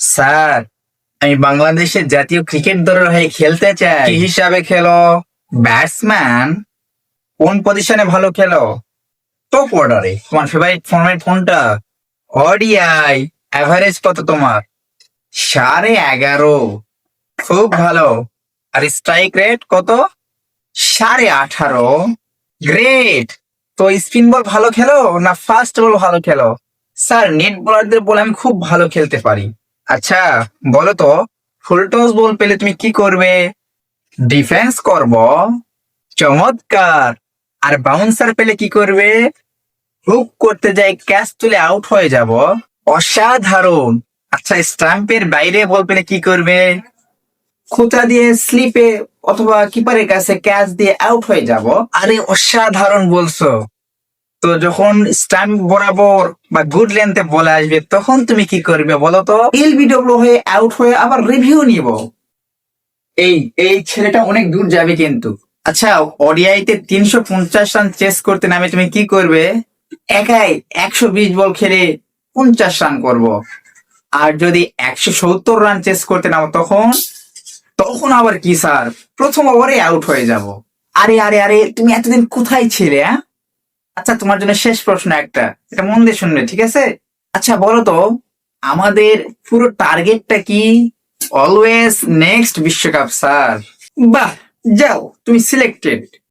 Sir, আমি বাংলাদেশের জাতীয় ক্রিকেট দলের হয়ে খেলতে চাই। কি হিসাবে খেলো? ব্যাটসম্যান? কোন পজিশনে ভালো খেলো? টপ অর্ডারে তোমার ফেভারিট ফর্মেট কোনটা? ওডিআই অ্যাভারেজ কত তোমার? সাড়ে এগারো। খুব ভালো। আর স্ট্রাইক রেট কত? সাড়ে আঠারো। গ্রেট তো স্পিন বল ভালো খেলো না ফাস্ট বল ভালো খেলো? স্যার নেট বোলারদের বলে আমি খুব ভালো খেলতে পারি। আচ্ছা বলো তো, ফুল টস বল পেলে তুমি কি করবে? ডিফেন্স করব। চমৎকার। আর বাউন্সার পেলে কি করবে? হুক করতে যাই ক্যাচ তুলে আউট হয়ে যাব। অসাধারণ। আচ্ছা স্টাম্পের বাইরে বল পেলে কি করবে? খুঁটা দিয়ে স্লিপে অথবা কিপারের কাছে ক্যাচ দিয়ে আউট হয়ে যাব। আরে, অসাধারণ বলছো। তো যখন স্টাম্প বরাবর বা গুড লেন্থে বলে আসবে, তখন তুমি কি করবে বলো তো? এলবিডব্লিউ হয়ে আউট হয়ে আবার রিভিউ নিব। এই এই ছেলেটা অনেক দূর যাবে কিন্তু। আচ্ছা ওডিআইতে তিনশো পঞ্চাশ রান চেস করতে নামে তুমি কি করবে? একাই একশো বিশ বল খেলে পঞ্চাশ রান করব। আর যদি একশো সত্তর রান চেস করতে নামো তখন তখন আবার কি স্যার প্রথম ওভারে আউট হয়ে যাব। আরে আরে আরে, তুমি এতদিন কোথায় ছিলে হ্যাঁ? আচ্ছা তোমার জন্য শেষ প্রশ্ন একটা। এটা মন দিয়ে শুনবে ঠিক আছে? আচ্ছা বলো তো আমাদের পুরো টার্গেটটা কি? অলওয়েজ নেক্সট বিশ্বকাপ স্যার। বাহ যাও। তুমি সিলেক্টেড।